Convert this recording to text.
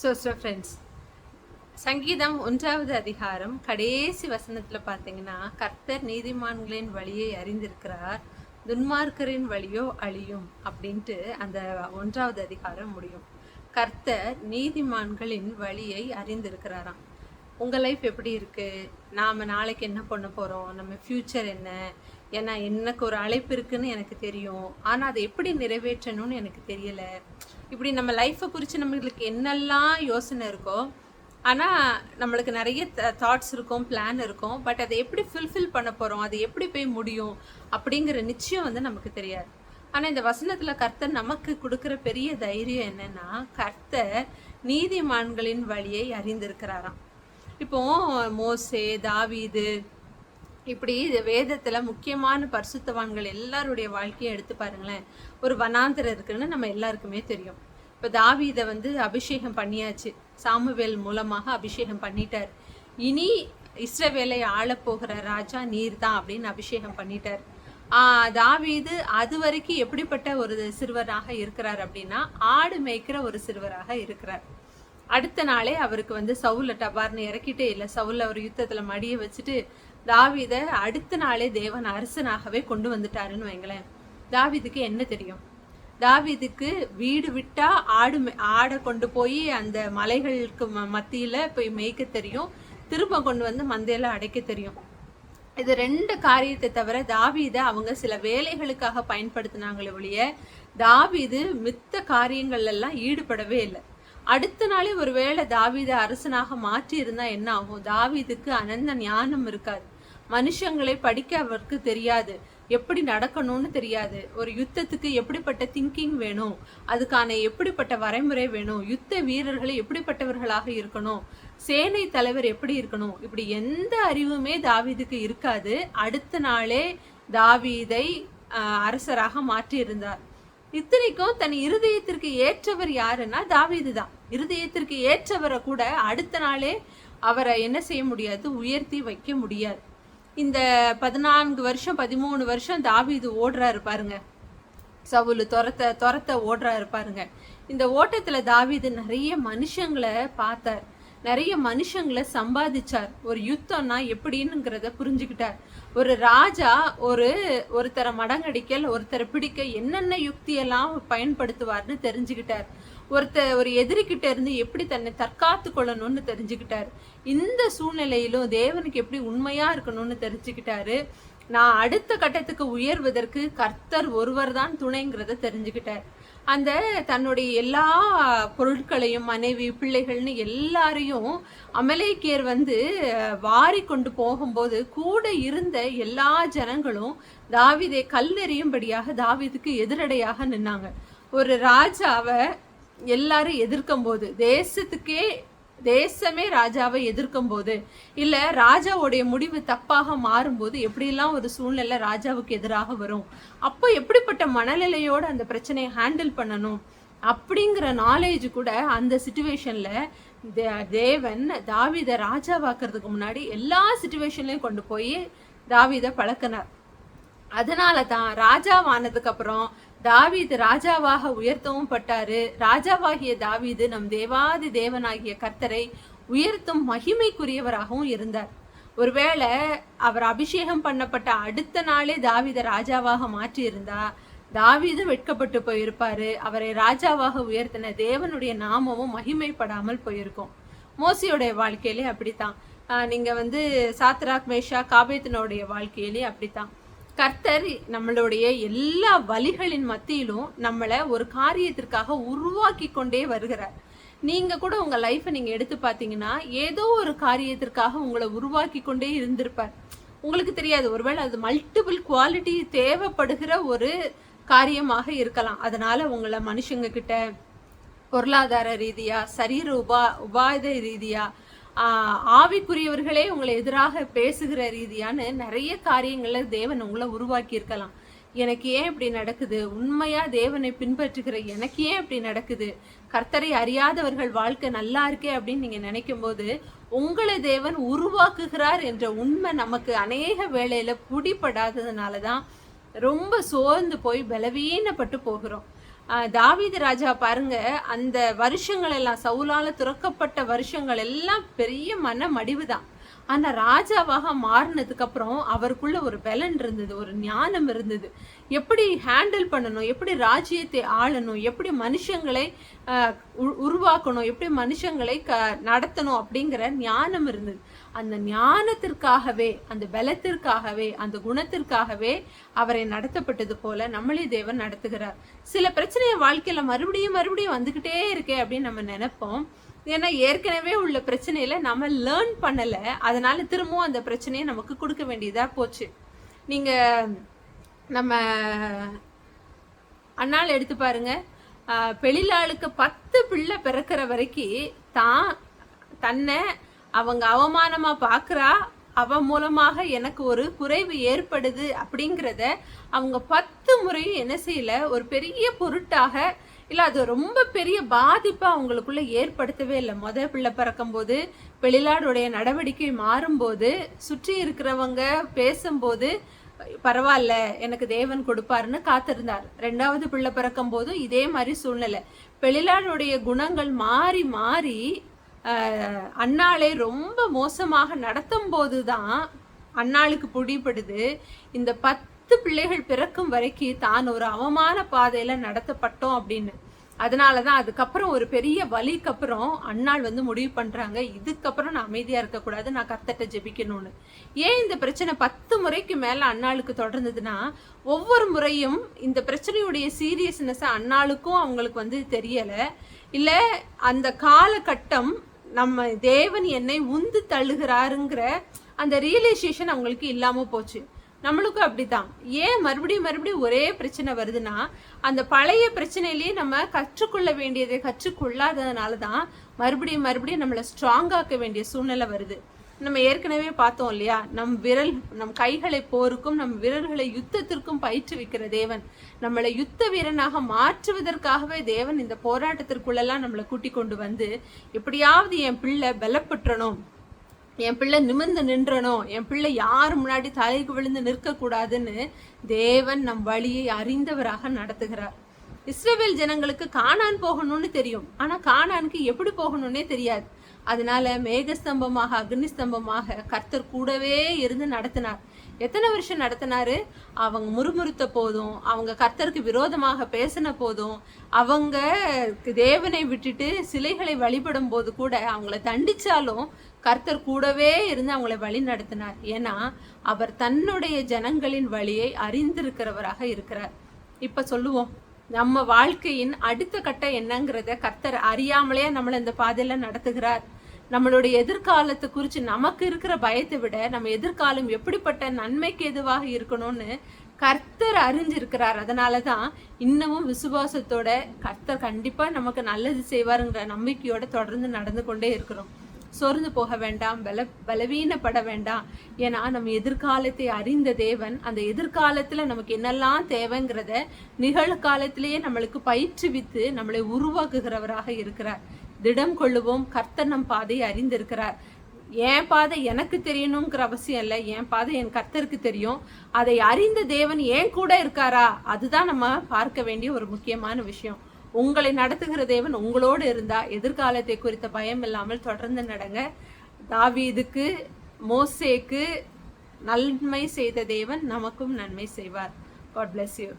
So so friends சங்கீதம் ஒன்றாவது அதிகாரம் கடைசி வசனத்தில் பார்த்தீங்கன்னா கர்த்தர் நீதிமான்களின் வழியை அறிந்திருக்கிறார் துன்மார்க்கரின் வழியோ அழியும் அப்படின்ட்டு அந்த ஒன்றாவது அதிகாரம் முடியும். கர்த்தர் நீதிமான்களின் வழியை அறிந்திருக்கிறாராம். உங்கள் லைஃப் எப்படி இருக்குது நாம் நாளைக்கு என்ன பண்ண போகிறோம் நம்ம ஃப்யூச்சர் என்ன? ஏன்னா எனக்கு ஒரு அழைப்பு இருக்குன்னு எனக்கு தெரியும். ஆனால் அதை எப்படி நிறைவேற்றணும்னு எனக்கு தெரியல. இப்படி நம்ம லைஃப்பை குறித்து நம்மளுக்கு என்னெல்லாம் யோசனை இருக்கோ ஆனால் நம்மளுக்கு நிறைய தாட்ஸ் இருக்கும் பிளான் இருக்கும் பட் அதை எப்படி ஃபுல்ஃபில் பண்ண போகிறோம் அது எப்படி போய் முடியும் அப்படிங்கிற நிச்சயம் வந்து நமக்கு தெரியாது. ஆனால் இந்த வசனத்தில் கர்த்தர் நமக்கு கொடுக்குற பெரிய தைரியம் என்னென்னா கர்த்தர் நீதிமான்களின் வழியை அறிந்திருக்கிறாராம். இப்போ மோசே தாவீது இப்படி வேதத்தில் முக்கியமான பரிசுத்தவான்கள் எல்லாருடைய வாழ்க்கையை எடுத்து பாருங்களேன். ஒரு வனாந்தரம் இருக்குன்னு நம்ம எல்லாருக்குமே தெரியும். இப்போ தாவீதை வந்து அபிஷேகம் பண்ணியாச்சு. சாமுவேல் மூலமாக அபிஷேகம் பண்ணிட்டார். இனி இஸ்ரவேலை ஆளப்போகிற ராஜா நீர் தான் அப்படின்னு அபிஷேகம் பண்ணிட்டார். தாவீது அது வரைக்கும் எப்படிப்பட்ட ஒரு சிறுவராக இருக்கிறார் அப்படின்னா ஆடு மேய்க்கிற ஒரு சிறுவராக இருக்கிறார். அடுத்த நாளே அவருக்கு வந்து சவுல டபார்னு இறக்கிட்டே இல்லை சவுல அவர் யுத்தத்தில் மடிய வச்சுட்டு தாவித அடுத்த நாளே தேவன் அரசனாகவே கொண்டு வந்துட்டாருன்னு வைங்களேன். தாவீதுக்கு என்ன தெரியும்? தாவிதுக்கு வீடு விட்டா ஆடு மே- ஆடை கொண்டு போய் அந்த மலைகளுக்கு ம- மத்தியில போய் மேய்க்க தெரியும். திரும்ப கொண்டு வந்து மந்தையில அடைக்க தெரியும். இது ரெண்டு காரியத்தை தவிர தாவீதை அவங்க சில வேலைகளுக்காக பயன்படுத்தினாங்களே ஒழிய தாவீது மித்த காரியங்கள் எல்லாம் ஈடுபடவே இல்லை. அடுத்த நாளே ஒருவேளை தாவீத அரசனாக மாற்றி இருந்தா என்ன ஆகும்? தாவீதுக்கு அனந்த ஞானம் இருக்காது. மனுஷங்களை படிக்க அவருக்கு தெரியாது. எப்படி நடக்கணும்னு தெரியாது. ஒரு யுத்தத்துக்கு எப்படிப்பட்ட திங்கிங் வேணும்? அதுக்கான எப்படிப்பட்ட வரைமுறை வேணும்? யுத்த வீரர்கள் எப்படிப்பட்டவர்களாக இருக்கணும்? சேனை தலைவர் எப்படி இருக்கணும்? இப்படி எந்த அறிவுமே தாவீதுக்கு இருக்காது. அடுத்த நாளே தாவீதை அரசராக மாற்றியிருந்தார். இத்தனைக்கும் தன் இருதயத்திற்கு ஏற்றவர் யாருன்னா தாவீது தான். இருதயத்திற்கு ஏற்றவரை கூட அடுத்த நாளே அவரை என்ன செய்ய முடியாது? உயர்த்தி வைக்க முடியாது. இந்த பதினான்கு வருஷம் பதிமூணு வருஷம் தாவீது ஓடுறாரு பாருங்க. சவுலு துரத்த துரத்த ஓடுறாரு பாருங்க. இந்த ஓட்டத்துல தாவீது நிறைய மனுஷங்களை பார்த்தார். நிறைய மனுஷங்களை சம்பாதிச்சார். ஒரு யுத்தம்னா எப்படின்னுங்கிறத புரிஞ்சுக்கிட்டார். ஒரு ராஜா ஒரு ஒருத்தரை மடங்கடிக்கல் ஒருத்தரை பிடிக்க என்னென்ன யுக்தியெல்லாம் பயன்படுத்துவார்னு தெரிஞ்சுக்கிட்டார். ஒருத்தர் ஒரு எதிரிக்கிட்ட இருந்து எப்படி தன்னை தற்காத்து கொள்ளணும்னு தெரிஞ்சுக்கிட்டார். இந்த சூழ்நிலையிலும் தேவனுக்கு எப்படி உண்மையா இருக்கணும்னு தெரிஞ்சுக்கிட்டாரு. நான் அடுத்த கட்டத்துக்கு உயர்வதற்கு கர்த்தர் ஒருவர் தான் துணைங்கிறத தெரிஞ்சுக்கிட்டார். அந்த தன்னுடைய எல்லா பொருட்களையும் மனைவி பிள்ளைகள்னு எல்லாரையும் அமலேக்கியர் வந்து வாரி கொண்டு போகும்போது கூட இருந்த எல்லா ஜனங்களும் தாவிதை கல்லெறியும்படியாக தாவிதுக்கு எதிரடையாக நின்னாங்க. ஒரு ராஜாவை எல்லாரும் எதிர்க்கும் போது தேசத்துக்கே தேசமே ராஜாவை எதிர்க்கும் போது இல்ல ராஜாவுடைய முடிவு தப்பாக மாறும்போது எப்படிலாம் ஒரு சூழ்நிலை ராஜாவுக்கு எதிராக வரும்? அப்போ எப்படிப்பட்ட மனநிலையோட அந்த பிரச்சனையை ஹேண்டில் பண்ணணும்? அப்படிங்கிற நாலேஜ் கூட அந்த சுச்சுவேஷன்ல தேவன் தாவிதை ராஜாவாக்குறதுக்கு முன்னாடி எல்லா சுச்சுவேஷன்லையும் கொண்டு போய் தாவீதை பழக்கினார். அதனால தான் ராஜாவானதுக்கு அப்புறம் தாவீது ராஜாவாக உயர்த்தவும் பட்டாரு. ராஜாவாகிய தாவீது நம் தேவாதி தேவனாகிய கர்த்தரை உயர்த்தும் மகிமைக்குரியவராகவும் இருந்தார். ஒருவேளை அவர் அபிஷேகம் பண்ணப்பட்ட அடுத்த நாளே தாவித ராஜாவாக மாற்றியிருந்தா தாவீது வெட்கப்பட்டு போயிருப்பாரு. அவரை ராஜாவாக உயர்த்தின தேவனுடைய நாமமும் மகிமைப்படாமல் போயிருக்கும். மோசியோடைய வாழ்க்கையிலே அப்படித்தான். நீங்க வந்து சாத்ராக் மேஷா காபேத்தனுடைய வாழ்க்கையிலே அப்படித்தான். கர்த்தர் நம்மளுடைய எல்லா வழிகளின் மத்தியிலும் நம்மளை ஒரு காரியத்திற்காக உருவாக்கி கொண்டே வருகிறார். நீங்க கூட உங்க லைஃப்பை நீங்க எடுத்து பார்த்தீங்கன்னா ஏதோ ஒரு காரியத்திற்காக உங்களை உருவாக்கி கொண்டே இருந்திருப்பார். உங்களுக்கு தெரியாது ஒருவேளை அது மல்டிபிள் குவாலிட்டி தேவைப்படுகிற ஒரு காரியமாக இருக்கலாம். அதனால உங்களை மனுஷங்க கிட்ட பொருளாதார ரீதியா சரீர உபா உபாத ரீதியா ஆவிக்குரியவர்களே உங்களை எதிராக பேசுகிற ரீதியான நிறைய காரியங்களை தேவன் உங்களை உருவாக்கி இருக்கலாம் எனக்கு ஏன் இப்படி நடக்குது? உண்மையா தேவனை பின்பற்றுகிற எனக்கு ஏன் இப்படி நடக்குது? கர்த்தரை அறியாதவர்கள் வாழ்க்கை நல்லா இருக்கே அப்படின்னு நீங்க நினைக்கும் போது உங்களை தேவன் உருவாக்குகிறார் என்ற உண்மை நமக்கு அநேக வேளையில பிடிபடாததுனால தான் ரொம்ப சோர்ந்து போய் பலவீனப்பட்டு போகிறோம். தாவீது ராஜா பாருங்க அந்த வருஷங்கள் எல்லாம் சவுலால துறக்கப்பட்ட வருஷங்கள் எல்லாம் பெரிய மன மடிவு தான் ஆனா ராஜாவாக மாறினதுக்கு அப்புறம் அவருக்குள்ள ஒரு பலன் இருந்தது ஒரு ஞானம் இருந்தது. எப்படி ஹேண்டில் பண்ணணும் எப்படி ராஜ்யத்தை ஆளணும் எப்படி மனுஷங்களை உ- உருவாக்கணும் எப்படி மனுஷங்களை க நடத்தணும் அப்படிங்கிற ஞானம் இருந்தது. அந்த ஞானத்திற்காகவே அந்த பலத்திற்காகவே அந்த குணத்திற்காகவே அவரை நடத்தப்பட்டது போல நம்மளே தேவன் நடத்துகிறார். சில பிரச்சனையை வாழ்க்கையில மறுபடியும் மறுபடியும் வந்துகிட்டே இருக்கே அப்படின்னு நம்ம நினைப்போம். ஏன்னா ஏற்கனவே உள்ள பிரச்சனையில நம்ம லேர்ன் பண்ணல. அதனால திரும்பவும் அந்த பிரச்சனையை நமக்கு கொடுக்க வேண்டியதா போச்சு. நீங்க நம்ம அண்ணாள் எடுத்து பாருங்க. பெளிலாளுக்கு பத்து பிள்ளை பிறக்கிற வரைக்கும் தான் தன்னை அவங்க அவமானமா பார்க்குறா அவ மூலமாக எனக்கு ஒரு குறைவு ஏற்படுது அப்படிங்கிறத அவங்க பத்து முறையும் என்ன செய்யல? ஒரு பெரிய பொருட்டாக இல்லை அது ரொம்ப பெரிய பாதிப்பை அவங்களுக்குள்ள ஏற்படுத்தவே இல்லை. முத பிள்ளை பிறக்கும்போது வெளிநாடுடைய நடவடிக்கை மாறும்போது சுற்றி இருக்கிறவங்க பேசும்போது பரவாயில்ல எனக்கு தேவன் கொடுப்பாருன்னு காத்திருந்தார். ரெண்டாவது பிள்ளை பிறக்கும் போதும் இதே மாதிரி சூழ்நிலை. பெளிலாளுடைய குணங்கள் மாறி மாறி அண்ணாளை ரொம்ப மோசமாக நடத்தும் போது தான் அண்ணாளுக்கு பிடிபடுது. இந்த பத்து பத்து பிள்ளைகள் பிறக்கும் வரைக்கும் தான் ஒரு அவமான பாதையில நடத்தப்பட்டோம் அப்படின்னு. அதனாலதான் அதுக்கப்புறம் ஒரு பெரிய வலிக்கு அப்புறம் அண்ணாள் வந்து முடிவு பண்றாங்க. இதுக்கப்புறம் நான் அமைதியா இருக்கக்கூடாது நான் கத்தட்ட ஜெபிக்கணும்னு. ஏன் இந்த பிரச்சனை பத்து முறைக்கு மேல அண்ணாளுக்கு தொடர்ந்ததுன்னா ஒவ்வொரு முறையும் இந்த பிரச்சனையுடைய சீரியஸ்னஸ் அண்ணாளுக்கும் அவங்களுக்கு வந்து தெரியல. இல்ல அந்த காலகட்டம் நம்ம தேவன் என்னை உந்து தள்ளுகிறாருங்கிற அந்த ரியலைசேஷன் அவங்களுக்கு இல்லாம போச்சு. நம்மளுக்கும் அப்படிதான் ஏன் மறுபடியும் மறுபடியும் ஒரே பிரச்சனை வருதுன்னா அந்த பழைய பிரச்சனையிலேயே நம்ம கற்றுக்கொள்ள வேண்டியதை கற்றுக்கொள்ளாததுனால தான் மறுபடியும் மறுபடியும் நம்மளை ஸ்ட்ராங்காக்க வேண்டிய சூழ்நிலை வருது. நம்ம ஏற்கனவே பார்த்தோம் இல்லையா? நம் விரல் நம் கைகளை போருக்கும் நம் விரல்களை யுத்தத்திற்கும் பயிற்றுவிக்கிற தேவன். நம்மளை யுத்த வீரனாக மாற்றுவதற்காகவே தேவன் இந்த போராட்டத்திற்குள்ளெல்லாம் நம்மளை கூட்டி கொண்டு வந்து எப்படியாவது என் பிள்ளை பலப்பற்றணும். என் பிள்ளை நிமிர்ந்து நின்றணும் என் பிள்ளை யார் முன்னாடி தலைக்கு விழுந்து நிற்கக்கூடாதுன்னு தேவன் நம் வழியை அறிந்தவராக நடத்துகிறார். இஸ்ரவேல் ஜனங்களுக்கு காணான் போகணும்னு தெரியும். ஆனால் காணானுக்கு எப்படி போகணும்னே தெரியாது. அதனால மேகஸ்தம்பமாக அக்னிஸ்தம்பமாக கர்த்தர் கூடவே இருந்து நடத்தினார். எத்தனை வருஷம் நடத்தினாரு? அவங்க முறுமுறுத்த போதும் அவங்க கர்த்தருக்கு விரோதமாக பேசின போதும் அவங்க தேவனை விட்டுட்டு சிலைகளை வழிபடும் போது கூட அவங்கள தண்டிச்சாலும் கர்த்தர் கூடவே இருந்து அவங்கள வழி நடத்தினார். ஏன்னா அவர் தன்னுடைய ஜனங்களின் வழியை அறிந்திருக்கிறவராக இருக்கிறார். இப்ப சொல்லுவோம். நம்ம வாழ்க்கையின் அடுத்த கட்டம் என்னங்கிறத கர்த்தர் அறியாமலே நம்மளை இந்த பாதையில நடத்துகிறார். நம்மளுடைய எதிர்காலத்தை குறித்து நமக்கு இருக்கிற பயத்தை விட நம்ம எதிர்காலம் எப்படிப்பட்ட நன்மைக்கு எதுவாக இருக்கணும்னு கர்த்தர் அறிஞ்சிருக்கிறார். அதனால தான் இன்னமும் விசுவாசத்தோட கர்த்தர் கண்டிப்பாக நமக்கு நல்லது செய்வாருங்கிற நம்பிக்கையோட தொடர்ந்து நடந்து கொண்டே இருக்கிறோம். சோர்ந்து போக வேண்டாம் பல பலவீனப்பட வேண்டாம் ஏன்னா நம்ம எதிர்காலத்தை அறிந்த தேவன் அந்த எதிர்காலத்தில் நமக்கு என்னெல்லாம் தேவைங்கிறத நிகழ்காலத்திலேயே நம்மளுக்கு பயிற்றுவித்து நம்மளை உருவாக்குகிறவராக இருக்கிறார். திடம் கொள்ளுவோம் கர்த்தர் நம் பாதையை அறிந்திருக்கிறார். என் பாதை எனக்கு தெரியணுங்கிற அவசியம் இல்லை என் பாதை என் கர்த்தருக்கு தெரியும். அதை அறிந்த தேவன் ஏன் கூட இருக்காரா? அதுதான் நம்ம பார்க்க வேண்டிய ஒரு முக்கியமான விஷயம். உங்களை நடத்துகிற தேவன் உங்களோடு இருந்தா எதிர்காலத்தை குறித்த பயம் இல்லாமல் தொடர்ந்து நடங்க. தாவீதுக்கு மோசேக்கு நன்மை செய்த தேவன் நமக்கும் நன்மை செய்வார். God bless you